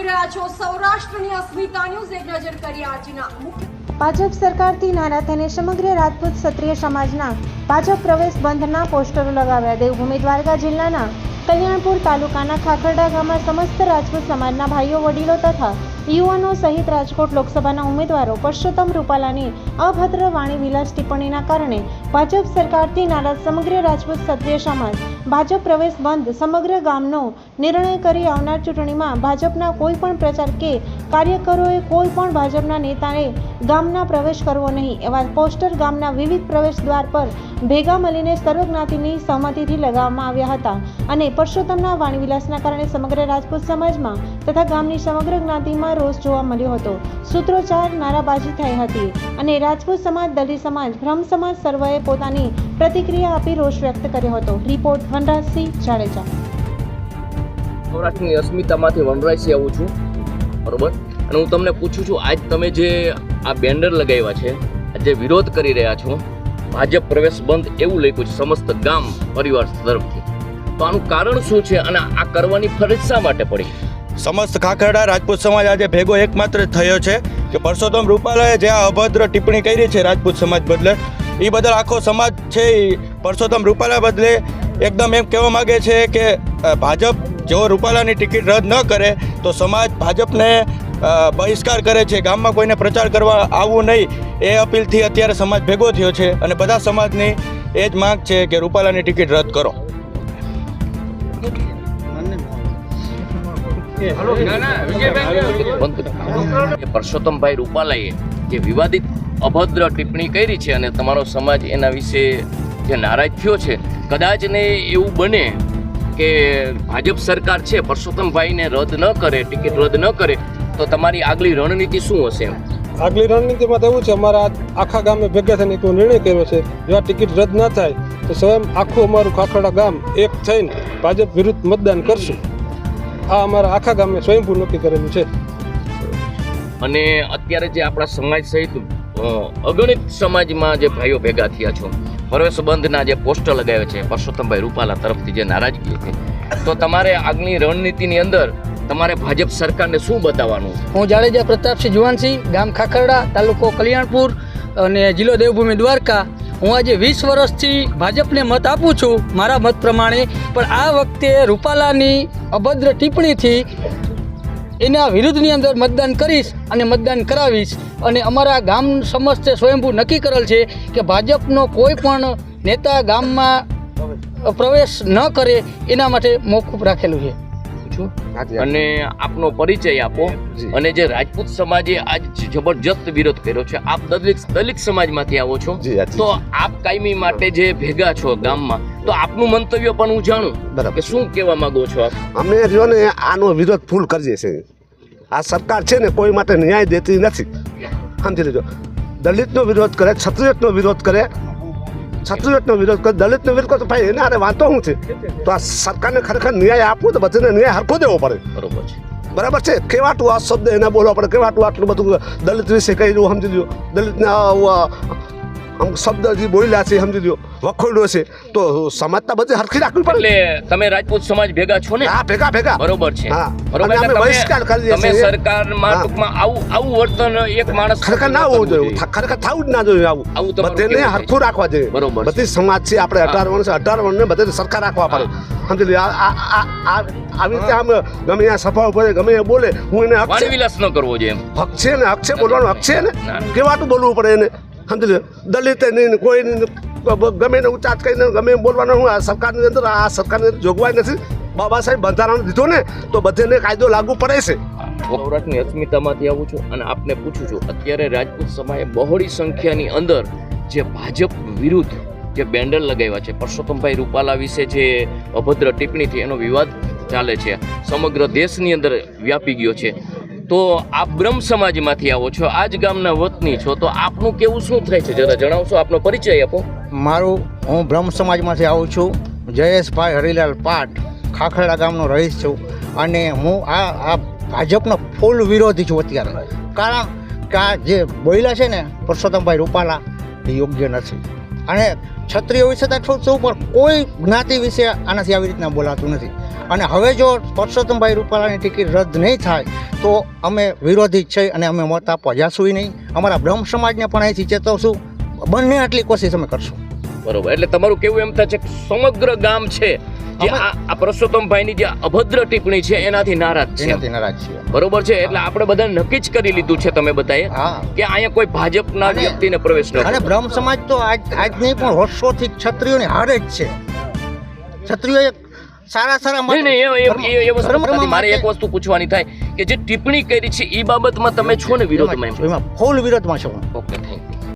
જોઈ રહ્યા છો, સૌરાષ્ટ્રની અસ્મિતા ન્યૂઝ, એક નજર કરીએ આજના ભાજપ સરકારથી નારા તેને સમગ્ર રાજપૂત ક્ષત્રિય સમાજના ભાજપ પ્રવેશ બંધના પોસ્ટરો લગાવ્યા. દેવભૂમિ દ્વારકા જિલ્લાના કલ્યાણપુર તાલુકાના ખાખરડા ગામમાં સમસ્ત રાજપૂત સમાજના ભાઈઓ, વડીલો તથા યુવાનો સહિત રાજકોટ લોકસભાના ઉમેદવારો પરસોત્તમ રૂપાલાની અભદ્ર વાણી વિલાસ ટિપ્પણીના કારણે ભાજપ સરકારથી નારાજ સમગ્ર રાજપૂત ક્ષત્રિય સમાજ. ભાજપ પ્રવેશ બંધ સમગ્ર ગામનો નિર્ણય કરી આવનાર ચૂંટણીમાં ભાજપના કોઈ પણ પ્રચાર કે કાર્યકરોએ કોઈ પણ ભાજપના નેતાએ ગામના પ્રવેશ કરવો નહીં, એવા પોસ્ટર ગામના વિવિધ પ્રવેશ દ્વાર પર ભેગા મળીને સર્વજ્ઞાતિની સહમતિથી લગાવવામાં આવ્યા હતા અને પરસોત્તમના વાણીવિલાસના કારણે સમગ્ર રાજપૂત સમાજમાં તથા ગામની સમગ્ર જ્ઞાતિમાં રોષ જોવા મળ્યો હતો. સૂત્રોચ્ચાર નારાબાજી થઈ હતી અને રાજપૂત સમાજ, દલિત સમાજ, બ્રહ્મ સમાજ સર્વે પોતાની પ્રતિક્રિયા આપી રોષ વ્યક્ત કર્યો હતો. રિપોર્ટ વનરાજસિંહ જાડેજા. સૌરાષ્ટ્રની અસ્મિતામાંથી વનરાજસિંહ આવું છું. બરોબર? અને હું તમને પૂછું છું, આજ તમે જે આ બેનર લગાવ્યા છે જે વિરોધ કરી રહ્યા છો, ભાજપ પ્રવેશ બંધ એવું લખ્યું છે સમસ્ત ગામ પરિવાર તરફથી. તો આનું કારણ શું છે અને આ કરવાની ફરજ શા માટે પડી? સમસ્ત ખાખરડા રાજપૂત સમાજ આજે ભેગો એકમાત્ર થયો છે કે પરસોત્તમ રૂપાલાએ જે આ અભદ્ર ટિપ્પણી કરી છે રાજપૂત સમાજ બદલે એ બદલ આખો સમાજ છે એ પરસોત્તમ રૂપાલા બદલે એકદમ એમ કહેવા માગે છે કે ભાજપ જો રૂપાલાની ટિકિટ રદ ન કરે, તો સમાજ ભાજપને બહિષ્કાર કરે છે. ગામમાં કોઈને પ્રચાર કરવા આવવું નહીં એ અપીલથી અત્યારે સમાજ ભેગો થયો છે અને બધા સમાજની એ જ માંગ છે કે રૂપાલાની ટિકિટ રદ કરો. પરસોત્તમભાઈ રૂપાલાએ જે વિવાદિત અભદ્ર ટિપ્પણી કરી છે અને તમારો સમાજ એના વિશે જે નારાજ થયો છે કદાચ ને એવું બને કે ભાજપ સરકાર છે પરસોત્તમભાઈને રદ ન કરે ટિકિટ રદ ન કરે તો તમારી આગલી રણનીતિ શું હશે? આગલી રણનીતિમાં તો એવું છે અમારા આખા ગામે ભેગા થઈને એક નિર્ણય કર્યો છે જો આ ટિકિટ રદ ના થાય તો સ્વયં આખું અમારું ખાખડા ગામ એક થઈને ભાજપ વિરુદ્ધ મતદાન કરશું. આ અમારા આખા ગામે સ્વયંભૂ નક્કી કરેલું છે. અને અત્યારે જે આપણા સમાજ સહિત અગણિત સમાજમાં જે ભાઈઓ ભેગા થયા છો પ્રવેશ બંધના જે પોસ્ટર લગાવ્યા છે પરસોત્તમભાઈ રૂપાલા તરફથી જે નારાજગી હતી તો તમારે આગની રણનીતિની અંદર તમારે ભાજપ સરકારને શું બતાવવાનું? હું જાડેજા પ્રતાપસિંહ જુવાનસિંહ, ગામ ખાખરડા, તાલુકો કલ્યાણપુર અને જિલ્લો દેવભૂમિ દ્વારકા. હું આજે વીસ વર્ષથી ભાજપને મત આપું છું, મારા મત પ્રમાણે, પણ આ વખતે રૂપાલાની અભદ્ર ટિપ્પણીથી એના વિરુદ્ધની અંદર મતદાન કરીશ અને મતદાન કરાવીશ. અને અમારા ગામ સમસ્તે સ્વયંભૂ નક્કી કરેલ છે કે ભાજપનો કોઈ પણ નેતા ગામમાં પ્રવેશ ન કરે, એના માટે મોકૂફ રાખેલું છે. પૂછું અને આપનો પરિચય આપો અને જે રાજપૂત સમાજે આજ જબરજસ્ત વિરોધ કર્યો છે આપ દલિત દલિત સમાજમાંથી આવો છો? તો આપ કાયમી માટે જે ભેગા છો ગામમાં તો આપનું મંતવ્ય પણ હું જાણું. કે શું કહેવા માંગો છો આપ? અમે જો ને આનો વિરોધ ફૂલ કરીએ છીએ. આ સરકાર છે ને કોઈ માટે ન્યાય દેતી નથી. સમજી લેજો. દલિતનો વિરોધ કરે ક્ષત્રિયનો વિરોધ કરે ક્ષત્રિયનો વિરોધ કરે દલિતનો વિરોધ કરે તો ભાઈ એના હારે વાંધો શું છે? તો આ સરકારને ખરેખર ન્યાય આપવું તો બધાને ન્યાય હરખો દેવો પડે. બરોબર છે. બરાબર છે? કેવાટું આ શબ્દ એને બોલવા પડે કેવાટું આટલું બધું દલિત વિશે કહી દઉં સમજી લ્યો. દલિતને અમુક શબ્દ જે બોલ્યા છે સમજી લ્યો. વખોડ્યો છે. તો સમાજતા બધે હરખી રાખવી પડે. એટલે તમે રાજપૂત સમાજ ભેગા છો ને? હા ભેગા ભેગા. બરોબર છે. હા. બરોબર અમે બહિષ્કાર કરી તમે છીએ. સરકારમાં. ટૂંકમાં આવું આવું વર્તન એક માણસ ખરેખર ના હોવું જોઈએ. ખરેખર થવું જ ના જોઈએ આવું. આવું તો બધાને હરખું રાખવા જોઈએ. બરોબર છે. બધી સમાજ છે આપણે અઢાર વર્ષ અઢાર વર્ષને બધે સરખા રાખવા પડે. સમજી લો આવી રીતે આમ ગમે ત્યાં સફા ઉપર ગમે એ બોલે હું એને હક છે વિલાસ ન કરવો જોઈએ હક છે ને હક છે બોલવાનો હક છે ને. કેવાટું બોલવું પડે એને. સમજી દલિત કોઈ ગમે એને ઉચ્ચાત કરીને ગમે બોલવાનું હું આ સરકારની અંદર, આ સરકારની જોગવાઈ નથી. બાબા સાહેબ બંધારણ દીધો ને, તો બધેને કાયદો લાગુ પડે છે. સૌરાષ્ટ્રની અસ્મિતામાંથી આવું છું અને આપને પૂછું છું, અત્યારે રાજપૂત સમાજે બહોળી સંખ્યાની અંદર જે ભાજપ વિરુદ્ધ જે બેન્ડર લગાવ્યા છે, પરસોત્તમભાઈ રૂપાલા વિશે જે અભદ્ર ટિપ્પણી થઈ એનો વિવાદ ચાલે છે, સમગ્ર દેશની અંદર વ્યાપી ગયો છે. તો આપ બ્રહ્મ સમાજમાંથી આવો છો આ જ ગામના વતની છો, તો આપનું કેવું શું થાય છે? જરા જણાવશો, આપનો પરિચય આપો. મારું, હું બ્રહ્મ સમાજમાંથી આવું છું. જયેશભાઈ હરિલાલ પાટ ખાખરડા ગામનો રહીશ છું. અને હું આ આ ભાજપનો ફૂલ વિરોધી છું અત્યારે. કારણ કે આ જે બોયલા છે ને, પરસોત્તમભાઈ રૂપાલા, એ યોગ્ય નથી. અને ક્ષત્રિય વિશે તો છું, પણ કોઈ જ્ઞાતિ વિશે આનાથી આવી રીતના બોલાતું નથી. અને હવે જો પરસોત્તમભાઈ રૂપાલાની ટિકિટ રદ નહીં થાય તો અમે વિરોધી છે અને અમે મત આપવા જાશું નહીં. અમારા બ્રહ્મ સમાજને પણ અહીંથી ચેતવશું. બંને આટલી કોશિશ અમે કરશું. બરોબર. એટલે તમારું કેવું એમ થાય છે સમગ્ર ગામ છે જે આ પરસોત્તમભાઈની જે અભદ્ર ટિપ્પણી છે એનાથી નારાજ છે. એનાથી નારાજ છે બરોબર છે? એટલે આપણે બધા નક્કી જ કરી લીધું છે તમે બધાએ કે અહીંયા કોઈ ભાજપના વ્યક્તિને પ્રવેશ ન અને બ્રહ્મ સમાજ તો આજ આજ નહીં પણ વર્ષોથી ક્ષત્રિયોની હારે જ છે. ક્ષત્રિયો એક સારા સારા નહીં નહીં એ- એ- એ- એ વસ્તુ મારે એક વસ્તુ પૂછવાની થાય. કે જે ટિપ્પણી કરી છે એ બાબતમાં તમે છો ને વિરોધમાં એમ ફૂલ વિરોધમાં છો. Okay thank